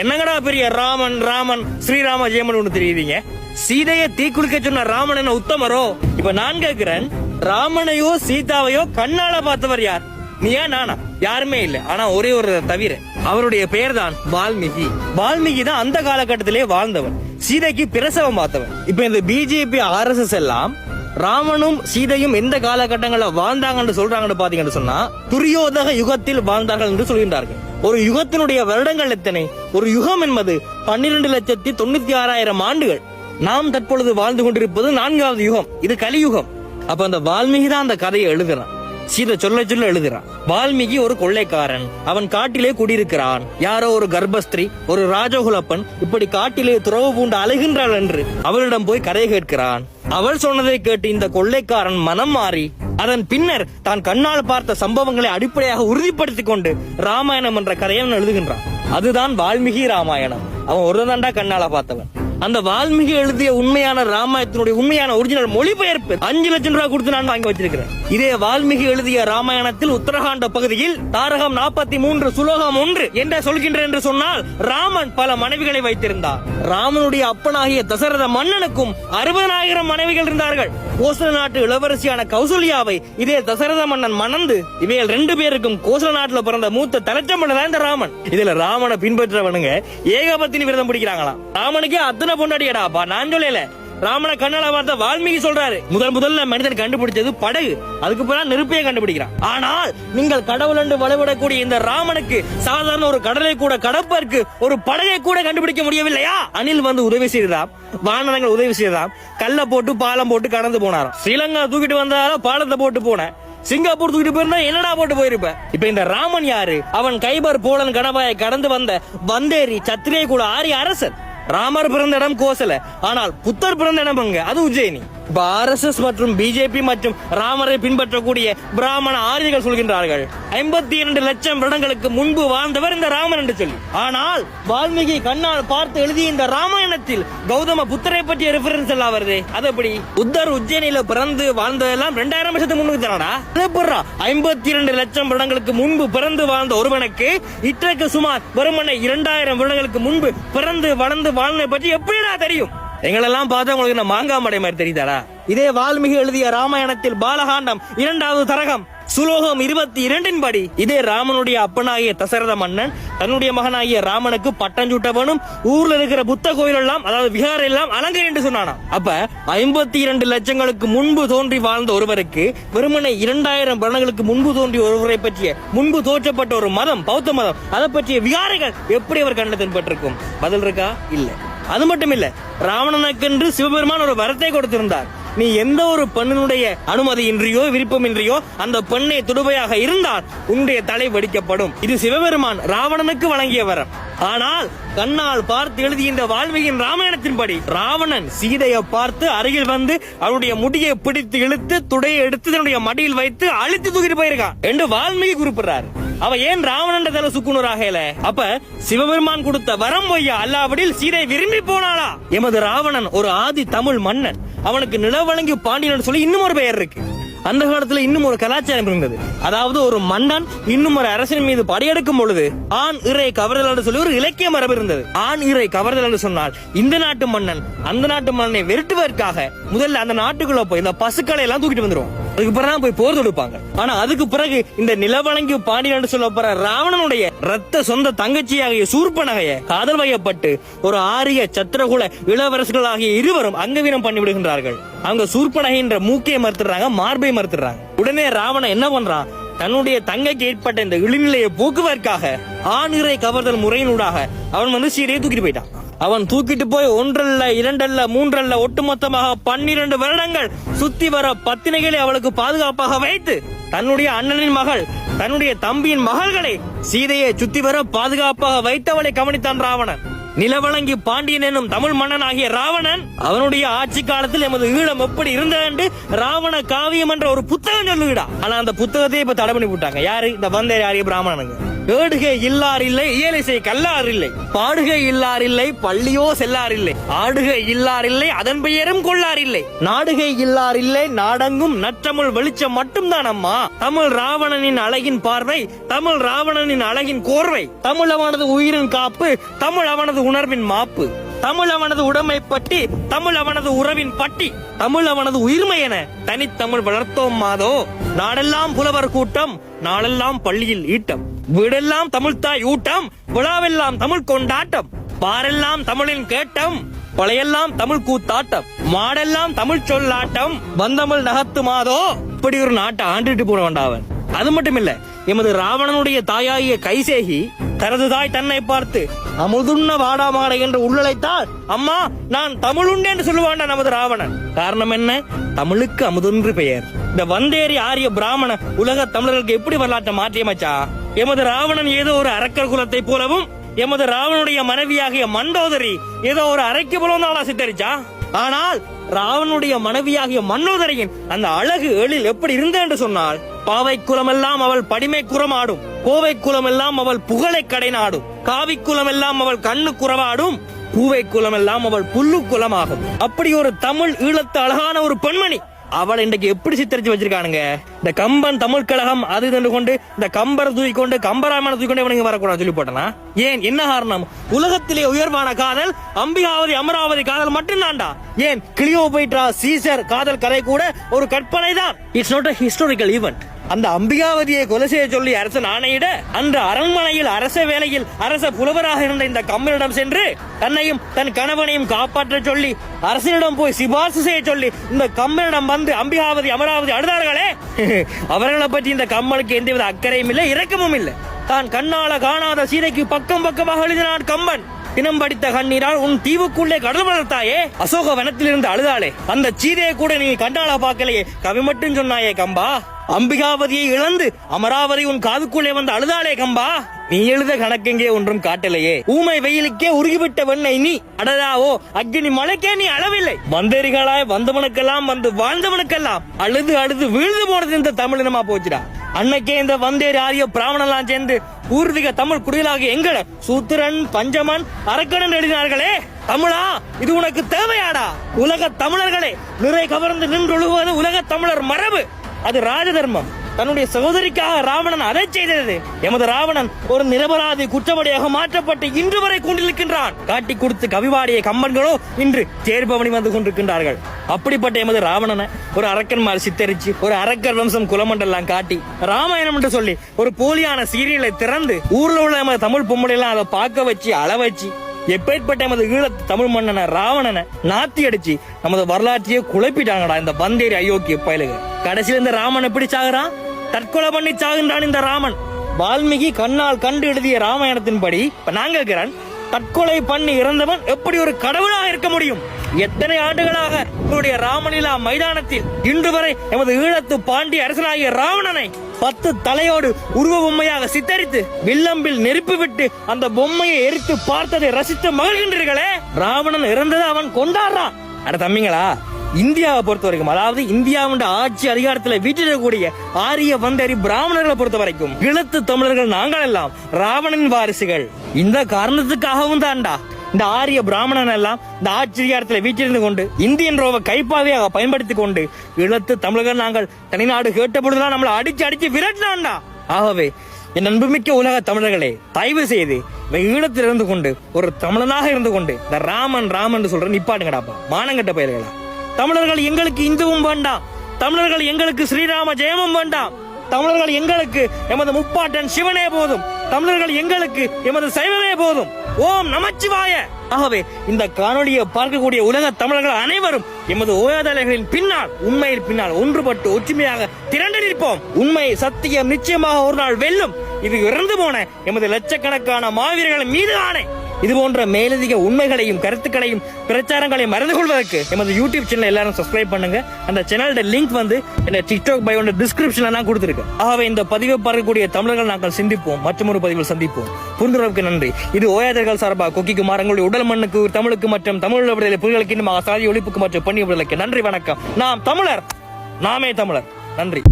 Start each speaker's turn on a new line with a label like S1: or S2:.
S1: என்னங்கடா பெரிய ராமன் ராமன் ஸ்ரீராம ஜெயமன் ஒண்ணு தெரியுதீங்க? சீதையை தீக்குளிக்க சொன்ன ராமன் என்ன உத்தமரோ? இப்ப நான் கேக்குறேன் ராமனையோ சீதாவையோ கண்ணால பார்த்தவர் யார்? நீயா நானா? யாருமே இல்ல. ஆனா ஒரே ஒரு தவிர அவருடைய பெயர் தான் வால்மீகி. வால்மீகி தான் அந்த காலகட்டத்திலே வாழ்ந்தவர் சீதைக்கு பிரசவம் பார்த்தவர் இப்ப இந்த பிஜேபி ஆர்எஸ்எஸ் எல்லாம் ராமனும் சீதையும் எந்த காலகட்டங்களில் வாழ்ந்தாங்கன்னு சொல்றாங்கன்னு பாத்தீங்கன்னு சொன்னா துரியோதக யுகத்தில் வாழ்ந்தார்கள் என்று சொல்கின்றார்கள். ஒரு யுகத்தினுடைய வருடங்கள் எத்தனை? ஒரு யுகம் என்பது பன்னிரண்டு லட்சத்தி தொண்ணூத்தி ஆறாயிரம் ஆண்டுகள். நாம் தற்பொழுது வாழ்ந்து கொண்டிருப்பது நான்காவது யுகம். இது கலியுகம். அப்ப அந்த வால்மீகி தான் அந்த கதையை எழுதுறான். சீதை சொல்ல சொல்ல எழுதுறான். வால்மீகி ஒரு கொள்ளைக்காரன். அவன் காட்டிலே குடியிருக்கிறான். யாரோ ஒரு கர்ப்பஸ்திரி ஒரு ராஜகுலப்பன் இப்படி காட்டிலே துறவு பூண்டு அலைகின்றாள் என்று அவளிடம் போய் கதை கேட்கிறான். அவள் சொன்னதை கேட்டு இந்த கொள்ளைக்காரன் மனம் மாறி அதன் பின்னர் தான் கண்ணால் பார்த்த சம்பவங்களை அடிப்படையாக உறுதிப்படுத்திக் கொண்டு ராமாயணம் என்ற கதையை எழுதுகின்றான். அதுதான் வால்மீகி ராமாயணம். அவன் ஒரு தாண்டா கண்ணால பார்த்தவன். அந்த வால்மீகி எழுதிய உண்மையான ராமாயணத்தினுடைய உண்மையான ஒரிஜினல் மொழிபெயர்ப்பு. அஞ்சு லட்சம் ரூபாய் கொடுத்து நான் வாங்கி வச்சிருக்கிறேன் இதே வால்மீகி எழுதிய ராமாயணத்தில் உத்தரகாண்ட பகுதியில் தாரகம் நாற்பத்தி மூன்று சுலோகம் ஒன்று என்ன சொல்கின்ற என்று சொன்னால் ராமன் பல மனைவிகளை வைத்திருந்தார். ராமனுடைய அப்பனாகிய தசரத மன்னனுக்கும் அறுபதாயிரம் மனைவிகள் இருந்தார்கள். கோசல நாட்டு இளவரசியான கௌசல்யாவை இதே தசரத மன்னன் மணந்து இவைகள் ரெண்டு பேருக்கும் கோசல நாட்டுல பிறந்த மூத்த தலைச்சம்பளம் தான் இந்த ராமன். இதுல ராமனை பின்பற்றவனுங்க ஏகபத்தினி விரதம் பிடிக்கிறாங்களாம். ராமனுக்கே அத்தனை பொண்டாட்டியடாப்பா நான் சொல்லல. ராமனை கண்ணால பார்த்த வால்மீகி சொல்றாரு. முதல் முதல்ல மனிதன் கண்டுபிடிச்சது படகு. அதுக்கு பிறகு நெருப்பையே கண்டுபிடிக்கிறான். ஆனால் நீங்கள் கடவுள் என்று வழிபடக்கூடிய இந்த ராமனுக்கு சாதாரண ஒரு கடலை கூட கடப்பதற்கு ஒரு படகை கூட கண்டுபிடிக்க முடியவில்லையா? அணில் வந்து உதவி செய்தாம் வானரங்கள் உதவி செய்தாம் கல்ல போட்டு பாலம் போட்டு கடந்து போனாராம். ஸ்ரீலங்கா தூக்கிட்டு வந்தாலும் பாலத்தை போட்டு போனேன். சிங்கப்பூர் தூக்கிட்டு போயிருந்தா என்னடா போட்டு போயிருப்ப? இப்ப இந்த ராமன் யாரு? அவன் கைபர் போலன் கணவாயை கடந்து வந்த வந்தேரி சத்திரிய கூட ஆரிய அரசன். ராமர் பிறந்த இடம் கோசல. ஆனால் புத்தர் பிறந்த இடம் அங்க அது உஜ்ஜயினி. ஆர்எஸ்எஸ் மற்றும் பிஜேபி மற்றும் ராமரை பின்பற்றக்கூடிய பிராமண ஆரியர்கள் சொல்கின்றார்கள். ஐம்பத்தி இரண்டு லட்சம் வருடங்களுக்கு முன்பு வாழ்ந்தவர் இந்த ராமன் என்று சொல்லி. ஆனால் வால்மீகி கண்ணால் பார்த்து எழுதிய இந்த ராமாயணத்தில் கௌதம புத்தரை பற்றிய ரெஃபரன்ஸ் எல்லாம் வருது. அது எப்படி? புத்தர் உஜ்ஜயினில பிறந்து வாழ்ந்ததெல்லாம் ரெண்டாயிரம் வருஷத்துக்கு முன்னுக்கு தானடா? அது ஐம்பத்தி இரண்டு லட்சம் வருடங்களுக்கு முன்பு பிறந்து வாழ்ந்த ஒருவனுக்கு இன்றைக்கு சுமார் வருமனை இரண்டாயிரம் வருடங்களுக்கு முன்பு பிறந்து வளர்ந்து வாழ்ந்ததை பற்றி எப்படிடா தெரியும்? எங்களெல்லாம் பார்த்தா உங்களுக்கு இந்த மாங்காய் மடை மாதிரி தெரியுதாடா? இதே வால்மீகி எழுதிய ராமாயணத்தில் பாலகாண்டம் இரண்டாவது தரகம் சுலோகம் இருபத்தி இரண்டின் படி. இதே ராமனுடைய அப்பனாகிய தசரத மன்னன் தன்னுடைய மகனாகிய ராமனுக்கு பட்டம் சூட்டவனும் ஊர்ல இருக்கிற புத்த கோயில் எல்லாம் அதாவது விகாரம் எல்லாம் அலங்கரி என்று சொன்னானா அப்ப ஐம்பத்தி இரண்டு லட்சங்களுக்கு முன்பு தோன்றி வாழ்ந்த ஒருவருக்கு வெறுமனை இரண்டாயிரம் வருடங்களுக்கு முன்பு தோன்றிய ஒருவரை பற்றிய முன்பு தோற்றப்பட்ட ஒரு மதம் பௌத்த மதம் அதை பற்றிய விகாரைகள் எப்படி அவர் கண்ணில் பட்டிருக்கும் பதில் இருக்கா? இல்லை. அது மட்டும் இல்ல ராவணனுக்கென்று சிவபெருமான் ஒரு வரத்தை கொடுத்திருந்தார். நீ எந்த ஒரு பெண்ணினுடைய அனுமதியின்றியோ விருப்பமின்றியோ அந்த பெண்ணை துடுவையாக இருந்தால் உன்னுடைய தலை வடிக்கப்படும். இது சிவபெருமான் ராவணனுக்கு வழங்கிய வரம். ஆனால் கண்ணால் பார்த்து எழுதுகின்ற இந்த வாழ்வியின் ராமாயணத்தின்படி ராவணன் சீதையை பார்த்து அருகில் வந்து அவனுடைய முடியை பிடித்து இழுத்து துடையை எடுத்து தன்னுடைய மடியில் வைத்து அழித்து தூக்கிட்டு போயிருக்கான் என்று வால்மீகி குறிப்பிடுறாரு. அவ ஏன் ராவணன் தலை சுக்குனராகல அப்ப சிவபெருமான் கொடுத்த வரம் பொய்யா அல்லாவிடில் சீதை விரும்பி போனாளா? எமது ராவணன் ஒரு ஆதி தமிழ் மன்னன் அவனுக்கு நிலவழங்கி பாண்டியன் சொல்லி இன்னும் ஒரு பெயர் இருக்கு. அந்த காலத்துல இன்னும் ஒரு கலாச்சாரம் இருந்தது. அதாவது ஒரு மன்னன் இன்னும் ஒரு அரசின் மீது படையெடுக்கும் பொழுது ஆண் இறை கவர்தல் என்று சொல்லி ஒரு இலக்கிய மரபு இருந்தது. ஆண் இறை கவர்தல் என்று சொன்னால் இந்த நாட்டு மன்னன் அந்த நாட்டு மன்னனை வெறுட்டுவதற்காக முதல்ல அந்த நாட்டுக்குள்ள போய் இந்த பசுக்களை எல்லாம் தூக்கிட்டு வந்துருவோம் அதுக்கு பிறகு தான் போய் போர் தொடுப்பாங்க. ஆனா அதுக்கு பிறகு இந்த நிலவழங்கி பாண்டியன் என்று சொல்லப்படுற ராவணனுடைய ரத்த சொந்த தங்கச்சியாகிய சூர்பனகைய காதல் வயப்பட்டு ஒரு ஆரிய சத்திரகுல இளவரசர்கள் ஆகிய இருவரும் அங்கவீனம் பண்ணி விடுகின்றார்கள் அவங்க சூர்பனகைன்ற மூக்கையை மறுத்துறாங்க மார்பை மறுத்துறாங்க உடனே ராவணன் என்ன பண்றான்? தன்னுடைய தங்கைக்கு ஏற்பட்ட இந்த இழிநிலையை போக்குவதற்காக ஆணிரை கவர்தல் முறையினூடாக அவன் வந்து சீரையை தூக்கிட்டு போயிட்டான். அவன் தூக்கிட்டு போய் ஒன்றல்ல இரண்டல்ல மூன்றல்ல ஒட்டுமொத்தமாக பன்னிரண்டு வருடங்கள் சுத்தி வர பத்தினைகளை அவளுக்கு பாதுகாப்பாக வைத்து தன்னுடைய அண்ணனின் மகள் தன்னுடைய தம்பியின் மகள்களை சீதையை சுத்தி வர பாதுகாப்பாக வைத்தவளை கவனித்தான் ராவணன். நிலவழங்கி பாண்டியன் என்னும் தமிழ் மன்னன் ஆகிய ராவணன் அவனுடைய ஆட்சி காலத்தில் எமது ஈழம் எப்படி இருந்தது ராவண காவியம் என்ற ஒரு புத்தகம் சொல்லுகிடா ஆனா அந்த புத்தகத்தை இப்ப தடை பண்ணி விட்டாங்க. யாரு? இந்த வந்தேரி ஆரிய பிராமணனுங்க. ஏடுகை இல்லார் இல்லை இயலிசை கல்லார் இல்லை. பாடுகை இல்லார் இல்லை பள்ளியோ செல்லார் இல்லை. ஆடுகை இல்லார் இல்லை அதன் பெயரும் கொள்ளார் இல்லை. நாடுகை இல்லார் இல்லை நாடங்கும் நற்றமிழ் வெளிச்சம் மட்டும்தான் அம்மா. தமிழ் ராவணனின் அழகின் பார்வை தமிழ் ராவணனின் அழகின் கோர்வை. தமிழ் அவனது உயிரின் காப்பு தமிழ் அவனது உணர்வின் மாப்பு தமிழ் அவனது உடைமை பட்டி தமிழ் அவனது உறவின் பட்டி தமிழ் அவனது உயிர்மை என தனித்தமிழ் வளர்த்தோம் மாதோ நாடெல்லாம் புலவர் கூட்டம் நாளெல்லாம் பள்ளியில் ஈட்டம். வீடெல்லாம் தமிழ்தாய் ஊட்டம் விழாவெல்லாம் தமிழ் கொண்டாட்டம் பாரெல்லாம் தமிழின் கேட்டம் பழையெல்லாம் தமிழ் கூத்தாட்டம் மாடெல்லாம் தமிழ் சொல்லாட்டம். வந்தமிழ் நகத்து மாதோ இப்படி ஒரு நாட்டை ஆண்டுட்டு போன வேண்டாவன் அது மட்டுமில்ல எமது ராவணனுடைய தாயாகிய கைசேகி தனது தாய் தன்னை பார்த்து அமுதுண்ண வாடாமாடை என்று உள்ளழைத்தால் அம்மா நான் தமிழுண்டு என்று சொல்லுவாண்டா நமது ராவணன். காரணம் என்ன? தமிழுக்கு அமுதுன்று பெயர். இந்த வந்தேரி ஆரிய பிராமண உலக தமிழர்களுக்கு எப்படி வரலாற்றை மாற்றியமைச்சா எமது ராவணன் ஏதோ ஒரு அரக்கர் குலத்தை போலவும் எமது ராவனுடைய மனைவியாகிய மண்டோதரி ஏதோ ஒரு அரைக்கு புலந்தாளா சித்தரிச்சா ஆனால் ராவனுடைய மனைவியாகிய மன்னோதரையின் அந்த அழகு எழில் எப்படி இருந்தது என்று சொன்னால் பாவை குலமெல்லாம் அவள் படிமை குறமாடும் கோவை குலமெல்லாம் அவள் புகழை கடை நாடும் காவி குலமெல்லாம் அவள் கண்ணு குறவாடும் பூவை குலமெல்லாம் அவள் புல்லு குலமாகும். அப்படி ஒரு தமிழ் ஈழத்து அழகான ஒரு பெண்மணி அவளை இன்றைக்கு எப்படி சித்தரிச்சு வச்சிருக்கானுங்க? இந்த கம்பன் தமிழ் கழகம் அது இதுன்னு கொண்டு இந்த கம்பரை தூக்கி கொண்டு கம்பராமனை தூக்கி கொண்டு இவனுங்க வரக்கூடாது சொல்லி போட்டனா ஏன்? என்ன காரணம்? உலகத்திலே உயர்வான காதல் அம்பிகாவதி அமராவதி காதல் மட்டும்தான்டா. ஏன்? கிளியோபைட்ரா சீசர் காதல் கதை கூட ஒரு கற்பனை தான் it's not a historical event அந்த அம்பிகாவதியை கொலை செய்ய சொல்லி அரசன் ஆணையிட அன்று அரண்மனையில் அரச வேலையில் அரச புலவராக இருந்த இந்த கம்பனிடம் சென்று தன்னையும் தன் கணவனையும் காப்பாற்ற சொல்லி அரசனிடம் போய் சிபார்சு செய்ய சொல்லி இந்த கம்பனிடம் வந்து அம்பிகாவதி அமராவதி அழுதார்களே. அவர்களை பற்றி இந்த கம்மனுக்கு எந்தவித அக்கறையும் இல்லை இரக்கமும் இல்லை. தான் கண்ணால காணாத சீதைக்கு பக்கம் பக்கமாக எழுதினான் கம்பன். தினம் படித்த கண்ணீரால் உன் தீவுக்குள்ளே கடல் வளர்த்தாயே. அசோக வனத்திலிருந்து அழுதாளே. அந்த சீதையை கூட நீ கண்ணால பார்க்கலையே. கவி மட்டும் சொன்னாயே கம்பா. அம்பிகாவதியை இழந்து அமராவதி உன் காதுக்குள்ளே வந்து அழுதாளே கம்பா. நீ எழுத கணக்கெங்கே ஒன்றும் காட்டலையே. ஊமை வெயிலுக்கே உருகிவிட்ட வெண்ணை நீ. அடதாவோ அக்னி மலைக்கே நீ அளவில்லை. வந்தேரிகளாய் வந்தவனுக்கெல்லாம் வந்து வாழ்ந்தவனுக்கெல்லாம் அழுது அழுது வீழ்ந்து போனது இந்த தமிழினமா போச்சுடா. அன்னைக்கே இந்த வந்தேரி ஆரிய பிராமணெல்லாம் சேர்ந்து பூர்வீக தமிழ் குடிகளாக எங்கட சூத்திரன் பஞ்சமன் அரக்கணன் எழுதினார்களே. தமிழா இது உனக்கு தேவையாடா? உலக தமிழர்களே நிறை கவர்ந்து நின்றொழுகுவது உலக தமிழர் மரபு. அது ராஜதர்மம். தன்னுடைய சகோதரிக்காக ராவணன் அதை செய்தது. எமது ராவணன் ஒரு நிரபராதி குற்றவாளியாக மாற்றப்பட்டு இன்று வரை கொண்டிருக்கின்றான். காட்டி கொடுத்து கவிவாடிய கம்பன்களோ இன்று தேர்பவனி வந்து கொண்டிருக்கின்றார்கள். அப்படிப்பட்ட எமது ராவணனை ஒரு அரக்கன்மார் சித்தரிச்சு ஒரு அரக்கர் வம்சம் குலமண்டெல்லாம் காட்டி ராமாயணம் என்று சொல்லி ஒரு போலியான சீரியலை திறந்து ஊர்ல உள்ள எமது தமிழ் பொம்பளை எல்லாம் அதை பார்க்க வச்சு அள வச்சு எப்பேற்பட்ட எமது ஈழ தமிழ் மன்னனை ராவணனை நாத்தி அடிச்சு நமது வரலாற்றையே குழப்பிட்டாங்கடா இந்த வந்தேரி அயோக்கிய பயலுக. கடைசியில் இந்த ராமன் எப்படி சாகுறான்? தற்கொலை பண்ணி சாகுன்றான் இந்த ராமன். வால்மீகி கண்ணால் கண்டு எழுதிய ராமாயணத்தின்படி இப்ப நான் கேட்கிறேன் தற்கொலை பண்ணி இறந்தவன் எப்படி ஒரு கடவுளாக இருக்க முடியும்? எத்தனை ஆண்டுகளாக உங்களுடைய ராமலீலா மைதானத்தில் இன்று வரை எமது ஈழத்து பாண்டிய அரசனாகிய ராவணனை பத்து தலையோடு உருவ பொம்மையாக சித்தரித்து வில்லம்பில் நெருப்பு விட்டு அந்த பொம்மையை எரித்து பார்த்ததை ரசித்து மகிழ்கின்றீர்களே? ராவணன் இறந்ததை அவன் கொண்டாடுறான் அட தம்பிங்களா இந்தியாவை பொறுத்த வரைக்கும் அதாவது இந்தியாவுடைய ஆட்சி அதிகாரத்துல வீட்டிடக்கூடிய ஆரிய வந்தரி பிராமணர்களை பொறுத்த வரைக்கும் இழத்து தமிழர்கள் நாங்கள் எல்லாம் ராவணன் வாரிசுகள். இந்த காரணத்துக்காகவும் தான்டா. இந்த ஆரிய பிராமணன் எல்லாம் இந்த ஆச்சரியாரத்தில் வீற்றிருந்து கொண்டு இந்தியன் ரோவை கைப்பாதையாக பயன்படுத்தி கொண்டு இழத்து தமிழர்கள் நாங்கள் தனிநாடு கேட்ட பொழுதுலாம் நம்மளை அடிச்சு அடிச்சு விரட்டினான்டா. ஆகவே என் அன்புமிக்க உலக தமிழர்களே தயவு செய்து இந்த ஈழத்தில் இருந்து கொண்டு ஒரு தமிழனாக இருந்து கொண்டு இந்த ராமன் ராமன் சொல்ற நிப்பாட்டுங்கடாப்பா மானங்கட்ட பயிர்களா தமிழர்கள் எங்களுக்கு இந்துவும் வேண்டாம் தமிழர்கள் எங்களுக்கு ஸ்ரீராம ஜெயமும் வேண்டாம் தமிழர்கள் எங்களுக்கு எமது முப்பாட்டன் சிவனே போதும். தமிழர்கள் எங்களுக்கு எமது சைவமே போதும். ஓம் நமச்சிவாய. ஆகவே இந்த காணொளியை பார்க்கக்கூடிய உலக தமிழர்கள் அனைவரும் எமது ஓயாதலைகளின் பின்னால் உண்மையில் பின்னால் ஒன்றுபட்டு ஒற்றுமையாக திரண்டு நிற்போம். உண்மை சத்தியம் நிச்சயமாக ஒரு நாள் வெல்லும். இது இறந்து போன எமது லட்சக்கணக்கான மாவீரர்கள் மீது ஆணை இது போன்ற மேலதிக உண்மைகளையும் கருத்துக்களையும் பிரச்சாரங்களையும் மறந்து கொள்வதற்கு எமது யூடியூப் சேனல் எல்லாரும் சப்ஸ்கிரைப் பண்ணுங்க. அந்த சேனலோட லிங்க் வந்து இந்த டிக்டாக் பயோட டிஸ்கிரிப்ஷன்ல நான் கொடுத்துருக்கேன். ஆகவே இந்த பதிவை பார்க்கக்கூடிய தமிழர்கள் நாங்கள் சிந்திப்போம். மற்றும் ஒரு பதிவில் சந்திப்போம். புரிந்துணர்வுக்கு நன்றி. இது ஓயாதர்கள் சார்பாக கொக்கி குமார் எங்களுடைய உடல் மண்ணுக்கு தமிழுக்கு மற்றும் தமிழ் விடுதலை புலிகளுக்கு இன்னும் சாதி ஒழிப்புக்கு மற்றும் பண்ணி விடுதலைக்கு நன்றி வணக்கம். நாம் தமிழர். நாமே தமிழர். நன்றி.